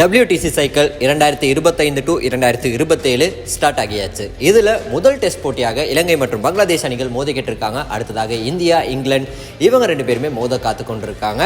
WTC cycle இரண்டாயிரத்தி இருபத்தைந்து to இரண்டாயிரத்தி இருபத்தேழு ஸ்டார்ட் ஆகியாச்சு. இதில் முதல் டெஸ்ட் போட்டியாக இலங்கை மற்றும் பங்களாதேஷ் அணிகள் மோதிக்கிட்டு இருக்காங்க அடுத்ததாக இந்தியா இங்கிலாந்து இவங்க ரெண்டு பேருமே மோத காத்து கொண்டிருக்காங்க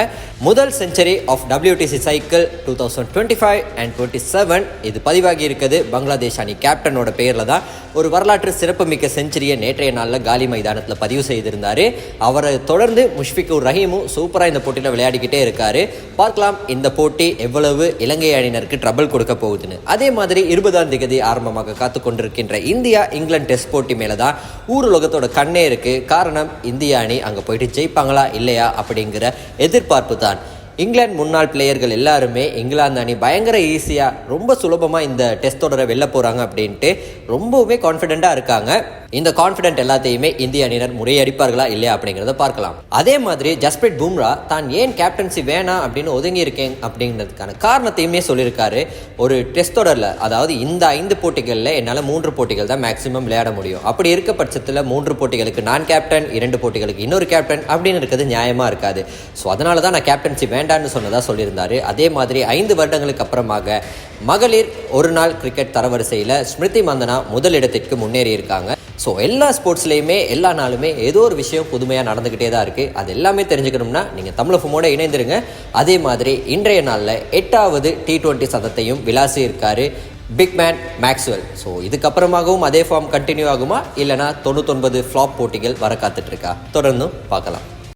முதல் century of WTC cycle two thousand twenty five and twenty seven இது பதிவாகி இருக்குது. பங்களாதேஷ் அணி கேப்டனோட பேரில் தான் ஒரு வரலாற்று சிறப்புமிக்க செஞ்சுரியை நேற்றைய நாளில் காலி மைதானத்தில் பதிவு செய்திருந்தார். அவரை தொடர்ந்து முஷ்பிகுர் ரஹீமும் சூப்பராக இந்த போட்டியில் விளையாடிக்கிட்டே இருக்காரு. பார்க்கலாம் இந்த போட்டி எவ்வளவு இலங்கை அணியினருக்கு ட்ரபிள் கொடுக்க போகுதுன்னு. அதே மாதிரி இருபதாம் தேதி ஆரம்பமாக காத்து கொண்டிருக்கின்ற இந்தியா இங்கிலாந்து டெஸ்ட் போட்டி மேலே தான் ஊர் உலகத்தோட கண்ணே இருக்குது காரணம் இந்திய அணி அங்கே போயிட்டு ஜெயிப்பாங்க. ஜெயிப்பாங்களா இல்லையா அப்படிங்கிற எதிர்பார்ப்பு தான் இங்கிலாந்து முன்னாள் பிளேயர்கள் எல்லாருமே இங்கிலாந்து அணி பயங்கர ஈஸியாக ரொம்ப சுலபமாக இந்த டெஸ்ட் தொடரை வெளில போகிறாங்க அப்படின்ட்டு ரொம்பவுமே கான்ஃபிடெண்ட்டாக இருக்காங்க. இந்த கான்ஃபிடென்ட் எல்லாத்தையுமே இந்திய அணியினர் முறையடிப்பார்களா இல்லையா அப்படிங்கிறத பார்க்கலாம். அதே மாதிரி ஜஸ்பிரிட் பும்ரா தான் ஏன் கேப்டன்சி வேணாம் அப்படின்னு ஒதுங்கி இருக்கேன் அப்படிங்கிறதுக்கான காரணத்தையுமே சொல்லியிருக்காரு. ஒரு டெஸ்ட் தொடரில் அதாவது இந்த ஐந்து போட்டிகளில் என்னால் மூன்று போட்டிகள் தான் மேக்ஸிமம் விளையாட முடியும். அப்படி இருக்க பட்சத்தில் மூன்று போட்டிகளுக்கு நான் கேப்டன் இரண்டு போட்டிகளுக்கு இன்னொரு கேப்டன் அப்படின்னு இருக்கிறது நியாயமாக இருக்காது. ஸோ அதனால தான் நான் கேப்டன்சி வேண்டான்னு சொன்னதாக சொல்லியிருந்தாரு. அதே மாதிரி ஐந்து வருடங்களுக்கு அப்புறமாக மகளிர் ஒரு நாள் கிரிக்கெட் தரவரிசையில் ஸ்மிருதி மந்தனா முதல் இடத்திற்கு முன்னேறி இருக்காங்க. ஸோ எல்லா ஸ்போர்ட்ஸ்லேயுமே எல்லா நாளுமே ஏதோ ஒரு விஷயம் புதுமையாக நடந்துக்கிட்டே தான் இருக்குது அது எல்லாமே தெரிஞ்சுக்கணும்னா நீங்கள் தமிழ் ஃபோமோட இணைந்துருங்க. அதே மாதிரி இன்றைய நாளில் எட்டாவது டி ட்வெண்ட்டி சதத்தையும் விளாசி இருக்காரு பிக் மேன் மேக்ஸ்வெல் ஸோ இதுக்கப்புறமாகவும் அதே ஃபார்ம் கண்டினியூ ஆகுமா? இல்லைனா தொண்ணூத்தொன்பது ஃப்ளாப் போட்டிகள் வர காத்துட்ருக்கா தொடர்ந்தும் பார்க்கலாம்.